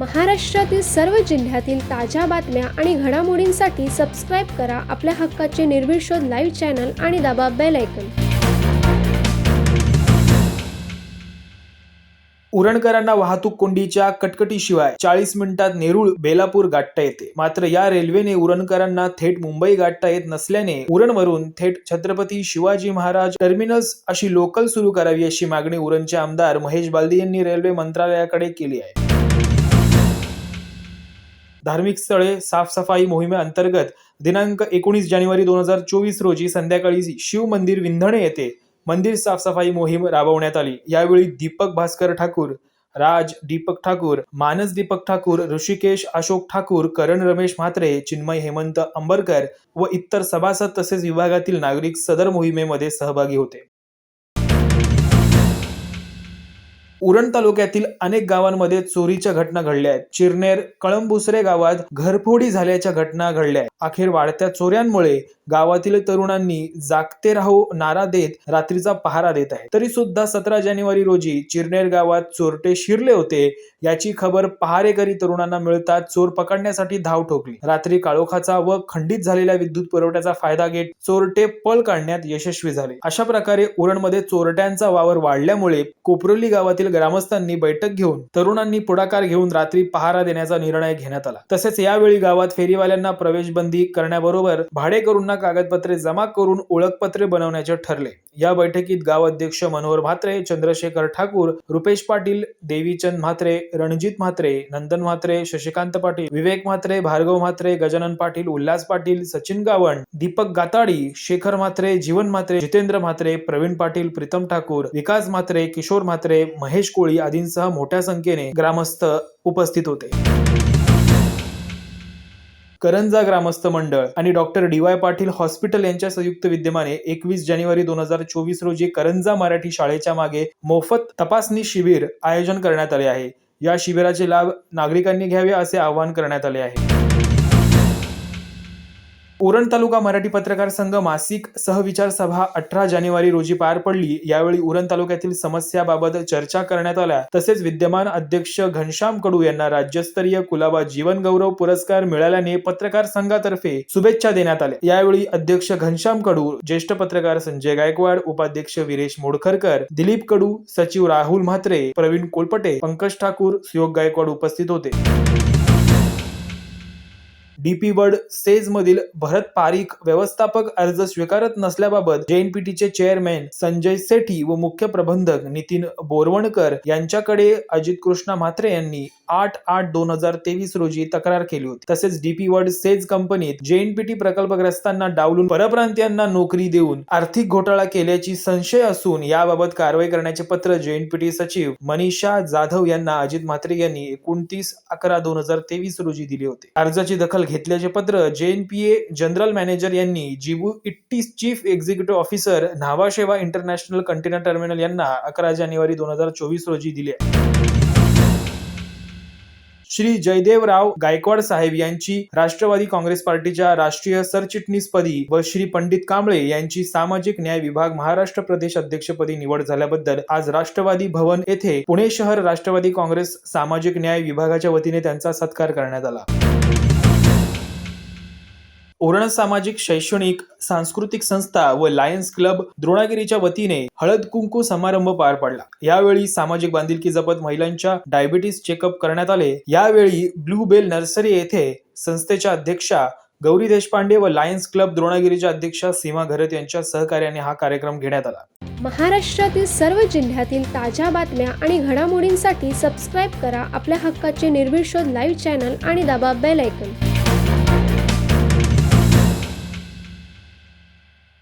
महाराष्ट्रातील सर्व जिल्ह्यातील ताज्या बातम्या आणि घडामोडींसाठी सबस्क्राईब करा आपल्या हक्काचे निर्भीड लाईव्ह चॅनल आणि दाबा बेल ऐकन उरणकरांना वाहतूक कोंडीच्या कटकटीशिवाय चाळीस मिनिटात नेरुळ बेलापूर गाठता येते. मात्र या रेल्वेने उरणकरांना थेट मुंबई गाठता येत नसल्याने उरणवरून थेट छत्रपती शिवाजी महाराज टर्मिनस अशी लोकल सुरू करावी अशी मागणी उरणचे आमदार महेश बालदी यांनी रेल्वे मंत्रालयाकडे केली आहे. धार्मिक स्थळे साफसफाई मोहिमेअंतर्गत दिनांक एकोणीस जानेवारी दोन हजार चोवीस रोजी संध्याकाळी शिव मंदिर विंधणे येथे मंदिर साफसफाई मोहीम राबवण्यात आली. यावेळी दीपक भास्कर ठाकूर राज दीपक ठाकूर मानस दीपक ठाकूर ऋषिकेश अशोक ठाकूर करण रमेश म्हात्रे चिन्मय हेमंत अंबरकर व इतर सभासद तसेच विभागातील नागरिक सदर मोहिमेमध्ये सहभागी होते. उरण तालुक्यातील अनेक गावांमध्ये चोरीच्या घटना घडल्या आहेत. चिरनेर कळंबुसरे गावात घरफोडी झाल्याच्या घटना घडल्या आहेत. अखेर वाढत्या चोऱ्यांमुळे गावातील तरुणांनी जागते राहो नारा देत रात्रीचा पहारा देत आहे तरी सुद्धा सतरा जानेवारी रोजी चिरनेर गावात चोरटे शिरले होते याची खबर पहारेकरी तरुणांना मिळताच चोर पकडण्यासाठी धाव ठोकली. रात्री काळोखाचा व खंडित झालेल्या विद्युत पुरवठ्याचा फायदा घेत चोरटे पळ काढण्यात यशस्वी झाले. अशा प्रकारे उरणमध्ये चोरट्यांचा वावर वाढल्यामुळे कोपरोली गावातील येथील ग्रामस्थांनी बैठक घेऊन तरुणांनी पुढाकार घेऊन रात्री पहारा देण्याचा निर्णय घेण्यात आला. तसेच यावेळी गावात फेरीवाल्यांना प्रवेश बंदी करण्याबरोबर भाडेकरूंना कागदपत्रे जमा करून ओळखपत्रे बनवण्याचे ठरले. या बैठकीत गाव अध्यक्ष मनोहर म्हात्रे चंद्रशेखर ठाकूर रुपेश पाटील देवीचंद म्हात्रे रणजित म्हात्रे नंदन म्हात्रे शशिकांत पाटील विवेक म्हात्रे भार्गव म्हात्रे गजानन पाटील उल्हास पाटील सचिन गावण दीपक गाताडी शेखर म्हात्रे जीवन म्हात्रे जितेंद्र म्हात्रे प्रवीण पाटील प्रीतम ठाकूर विकास म्हात्रे किशोर म्हात्रे महेश कोळी आदींसह मोठ्या संख्येने ग्रामस्थ उपस्थित होते. करंजा ग्रामस्थ मंडळ आणि doctor D Y Patil hospital यांच्या संयुक्त विद्यमाने एकवीस जानेवारी दोन हजार चोवीस रोजी करंजा मराठी शाळेच्या मागे मोफत तपासणी शिबिर आयोजन करण्यात आले आहे. या शिबिराचे लाभ नागरिकांनी घ्यावे असे आवाहन करण्यात आले आहे. उरण तालुका मराठी पत्रकार संघ मासिक सहविचार सभा अठरा जानेवारी रोजी पार पडली. यावेळी उरण तालुक्यातील समस्याबाबत चर्चा करण्यात आल्या. तसेच विद्यमान अध्यक्ष घनश्याम कडू यांना राज्यस्तरीय कुलाबा जीवन गौरव पुरस्कार मिळाल्याने पत्रकार संघातर्फे शुभेच्छा देण्यात आल्या. यावेळी अध्यक्ष घनश्याम कडू ज्येष्ठ पत्रकार संजय गायकवाड उपाध्यक्ष विरेश मोडखरकर दिलीप कडू सचिव राहुल म्हात्रे प्रवीण कोलपटे पंकज ठाकूर सुयोग गायकवाड उपस्थित होते. डीपी वर्ड सेज मधील भरत पारीख व्यवस्थापक अर्ज स्वीकारत नसल्याबाबत जेएनपीटीचे चेअरमॅन संजय सेठी व मुख्य प्रबंधक नितीन बोरवणकर यांच्याकडे अजित कृष्णा म्हात्रे यांनी आठ आठ दोन हजार तेवीस रोजी तक्रार केली होती. तसेच डीपी वर्ड सेज कंपनीत जेएनपीटी प्रकल्पग्रस्तांना डावलून परप्रांतीयांना नोकरी देऊन आर्थिक घोटाळा केल्याची संशय असून याबाबत कारवाई करण्याचे पत्र जेएनपीटी सचिव मनीषा जाधव यांना अजित म्हात्रे यांनी एकोणतीस अकरा दोन हजार तेवीस रोजी दिले होते. अर्जाची दखल घेतल्याचे पत्र J N P A general manager यांनी Jibu Itty chief executive officer Nhava Sheva international container terminal यांना अकरा जानेवारी दोन हजार चोवीस रोजी दिले. श्री जयदेवराव गायकवाड साहेब यांची राष्ट्रवादी काँग्रेस पार्टीच्या राष्ट्रीय सरचिटणीसपदी व श्री पंडित कांबळे यांची सामाजिक न्याय विभाग महाराष्ट्र प्रदेश अध्यक्षपदी निवड झाल्याबद्दल आज राष्ट्रवादी भवन येथे पुणे शहर राष्ट्रवादी काँग्रेस सामाजिक न्याय विभागाच्या वतीने त्यांचा सत्कार करण्यात आला. ओरण सामाजिक शैक्षणिक सांस्कृतिक संस्था व लायन्स क्लब द्रोणागिरीच्या वतीने हळद कुंकू समारंभ पार पडला. यावेळी सामाजिक बांधिलकी जपत महिलांच्या डायबिटीस चेकअप करण्यात आले. यावेळी ब्लू बेल नर्सरी येथे संस्थेच्या अध्यक्षा गौरी देशपांडे व लायन्स क्लब द्रोणागिरीच्या अध्यक्षा सीमा घरत यांच्या सहकार्याने हा कार्यक्रम घेण्यात आला. महाराष्ट्रातील सर्व जिल्ह्यातील ताज्या बातम्या आणि घडामोडींसाठी सबस्क्राईब करा. आपल्या हक्काचे निर्भीड लाईव्ह चॅनल आणि दाबा बेल ऐकन